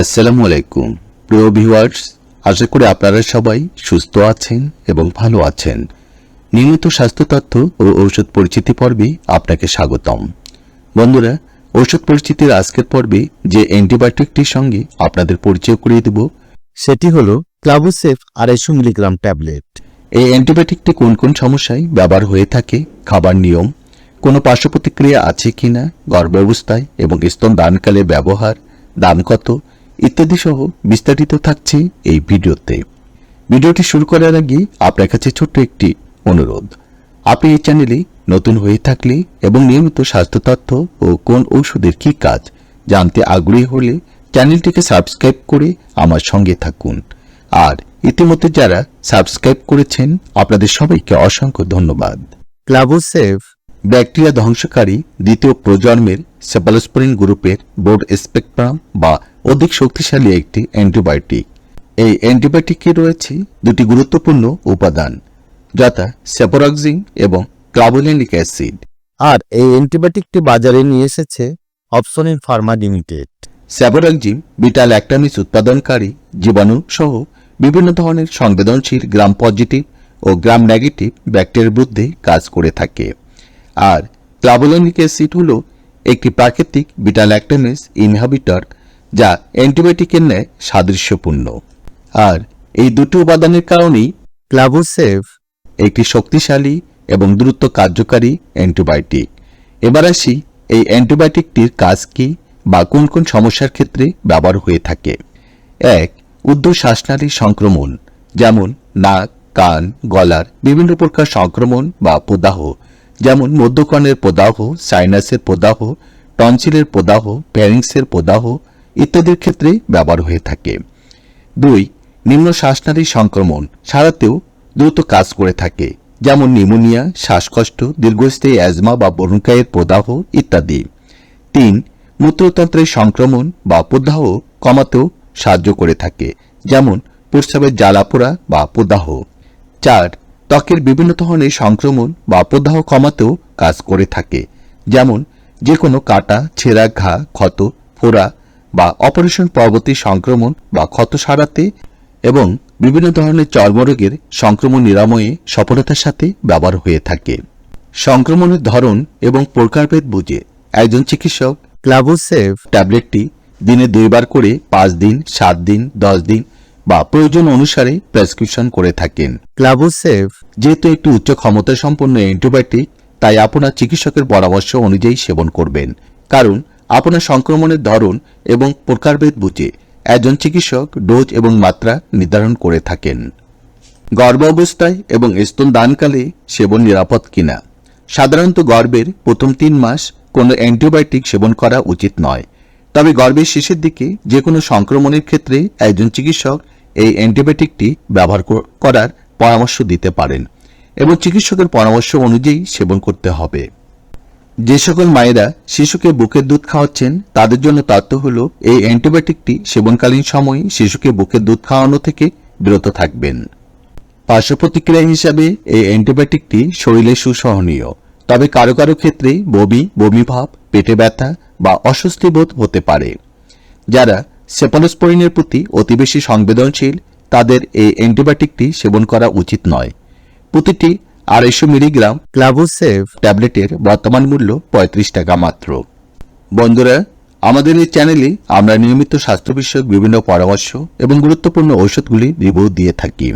আসসালামু আলাইকুম। প্রিয় ভিউয়ার্স, আশা করি আপনারা সবাই সুস্থ আছেন এবং ভালো আছেন। নিয়মিত স্বাস্থ্য তথ্য ও ঔষধ পরিচিতি পর্বে আপনাকে স্বাগতম। বন্ধুরা, ঔষধ পরিচিতির আজকের পর্বে যে অ্যান্টিবায়োটিকটির সঙ্গে আপনাদের পরিচয় করিয়ে দেব, সেটি হলো ক্লাবুসেফ আড়াইশো মিলিগ্রাম ট্যাবলেট। এই অ্যান্টিবায়োটিকটি কোন কোন সমস্যায় ব্যবহার হয়ে থাকে, খাবার নিয়ম, কোনো পার্শ্ব প্রতিক্রিয়া আছে কিনা, গর্ভাবস্থায় এবং স্তন দানকালে ব্যবহার দাম কত ইত্যাদি সহ বিস্তারিত থাকছে এই ভিডিওতে। ভিডিওটি শুরু করার আগে আপনার কাছে ছোট্ট একটি অনুরোধ। আপনি এই চ্যানেলে নতুন হয়ে থাকলে এবং নিয়মিত স্বাস্থ্য তথ্য ও কোন ঔষধের কি কাজ জানতে আগ্রহী হলে চ্যানেলটিকে সাবস্ক্রাইব করে আমার সঙ্গে থাকুন। আর ইতিমধ্যে যারা সাবস্ক্রাইব করেছেন আপনাদের সবাইকে অসংখ্য ধন্যবাদ। ক্লাবুসেফ ব্যাকটেরিয়া ধ্বংসকারী দ্বিতীয় প্রজন্মের সেপালোস্পরিন গ্রুপের বোর্ড স্পেকট্রাম বা অধিক শক্তিশালী একটি অ্যান্টিবায়োটিক। এই অ্যান্টিবায়োটিকে রয়েছে দুটি গুরুত্বপূর্ণ উপাদান যথা সেপোরক্সিন এবং ক্লাবোলিনিক অ্যাসিড। আর এই অ্যান্টিবায়োটিকটি বাজারে নিয়ে এসেছে অপসনিন ফার্মা লিমিটেড। স্যাবোরাকজিম বিটা ল্যাকটামিস উৎপাদনকারী জীবাণু সহ বিভিন্ন ধরনের সংবেদনশীল গ্রাম পজিটিভ ও গ্রাম নেগেটিভ ব্যাকটেরিয়ার বিরুদ্ধে কাজ করে থাকে। আর ক্লাবোলিনিক অ্যাসিড হল একটি প্রাকৃতিক বিটা ল্যাকটামিস ইনহাবিটর যা অ্যান্টিবায়োটিকের ন্যায় সাদৃশ্যপূর্ণ। আর এই দুটি উপাদানের কারণেই ক্লাবুসেফ একটি শক্তিশালী এবং দ্রুত কার্যকারী অ্যান্টিবায়োটিক। এবার আসি এই অ্যান্টিবায়োটিকটির কাজ কি বা কোন কোন সমস্যার ক্ষেত্রে ব্যবহার হয়ে থাকে। এক উদ্ধ শ্বাসনালী সংক্রমণ যেমন নাক কান গলার বিভিন্ন প্রকার সংক্রমণ বা প্রদাহ যেমন মধ্যকর্ণের প্রদাহ সাইনাসের প্রদাহ টনসিলের প্রদাহ প্যারিংসের প্রদাহ ইত্যাদির ক্ষেত্রে ব্যবহার হয়ে থাকে। দুই, নিম্ন শ্বাসনালী সংক্রমণ সারাতেও দ্রুত কাজ করে থাকে, যেমন নিউমোনিয়া, শ্বাসকষ্ট, দীর্ঘস্থায়ী অ্যাজমা বা বরুণকায়ের প্রদাহ ইত্যাদি। তিন, মূত্রতন্ত্রের সংক্রমণ বা প্রদাহ কমাতেও সাহায্য করে থাকে, যেমন প্রস্রাবের জ্বালাপোড়া বা প্রদাহ। চার, ত্বকের বিভিন্ন ধরনের সংক্রমণ বা প্রদাহ কমাতেও কাজ করে থাকে, যেমন যে কোনো কাটা, ছেঁড়া, ঘা, ক্ষত, ফোড়া বা অপারেশন পরবর্তী সংক্রমণ বা ক্ষত সারাতে এবং বিভিন্ন ধরনের চর্মরোগের সংক্রমণ নিরাময়ে সফলতার সাথে ব্যবহার হয়ে থাকে। সংক্রমণের ধরন এবং প্রকারভেদ বুঝে একজন চিকিৎসক ক্লাবুসেফ ট্যাবলেটটি দিনে দুইবার করে পাঁচ দিন, সাত দিন, দশ দিন বা প্রয়োজন অনুসারে প্রেসক্রিপশন করে থাকেন। ক্লাবোসেভ যেহেতু একটি উচ্চ ক্ষমতা সম্পন্ন অ্যান্টিবায়োটিক, তাই আপনার চিকিৎসকের পরামর্শ অনুযায়ী সেবন করবেন। কারণ আপনার সংক্রমণের ধরন এবং প্রকারভেদ বুঝে একজন চিকিৎসক ডোজ এবং মাত্রা নির্ধারণ করে থাকেন। গর্ভ অবস্থায় এবং স্তন দানকালে সেবন নিরাপদ কিনা? সাধারণত গর্ভের প্রথম তিন মাস কোনো অ্যান্টিবায়োটিক সেবন করা উচিত নয়। তবে গর্ভের শেষের দিকে যে কোনো সংক্রমণের ক্ষেত্রে একজন চিকিৎসক এই অ্যান্টিবায়োটিকটি ব্যবহার করার পরামর্শ দিতে পারেন এবং চিকিৎসকের পরামর্শ অনুযায়ী সেবন করতে হবে। যে সকল মায়েরা শিশুকে বুকের দুধ খাওয়াচ্ছেন, তাদের জন্য তথ্য হল, এই অ্যান্টিবায়োটিকটি সেবনকালীন সময়ে শিশুকে বুকের দুধ খাওয়ানো থেকে বিরত থাকবেন। পার্শ্ব প্রতিক্রিয়া হিসাবে এই অ্যান্টিবায়োটিকটি শরীরে সুসহনীয়, তবে কারও কারও ক্ষেত্রে বমি বমি ভাব পেটে ব্যথা বা অস্বস্তি বোধ হতে পারে। যারা সেপালোস্পোরিনের প্রতি অতি বেশি সংবেদনশীল, তাদের এই অ্যান্টিবায়োটিকটি সেবন করা উচিত নয়। প্রতিটি আড়াইশো মিলিগ্রাম ক্লাবুসেফ ট্যাবলেটের বর্তমান মূল্য পঁয়ত্রিশ টাকা মাত্র। বন্ধুরা, আমাদের এই চ্যানেলে আমরা নিয়মিত স্বাস্থ্য বিষয়ক বিভিন্ন পরামর্শ এবং গুরুত্বপূর্ণ ঔষধগুলি রিভিউ দিয়ে থাকি।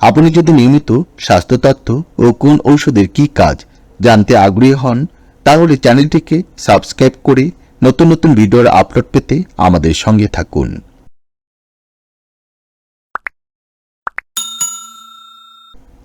আপনি যদি নিয়মিত স্বাস্থ্য তথ্য ও কোন ঔষধের কি কাজ জানতে আগ্রহী হন, তাহলে চ্যানেলটিকে সাবস্ক্রাইব করে নতুন নতুন ভিডিওর আপলোড পেতে আমাদের সঙ্গে থাকুন।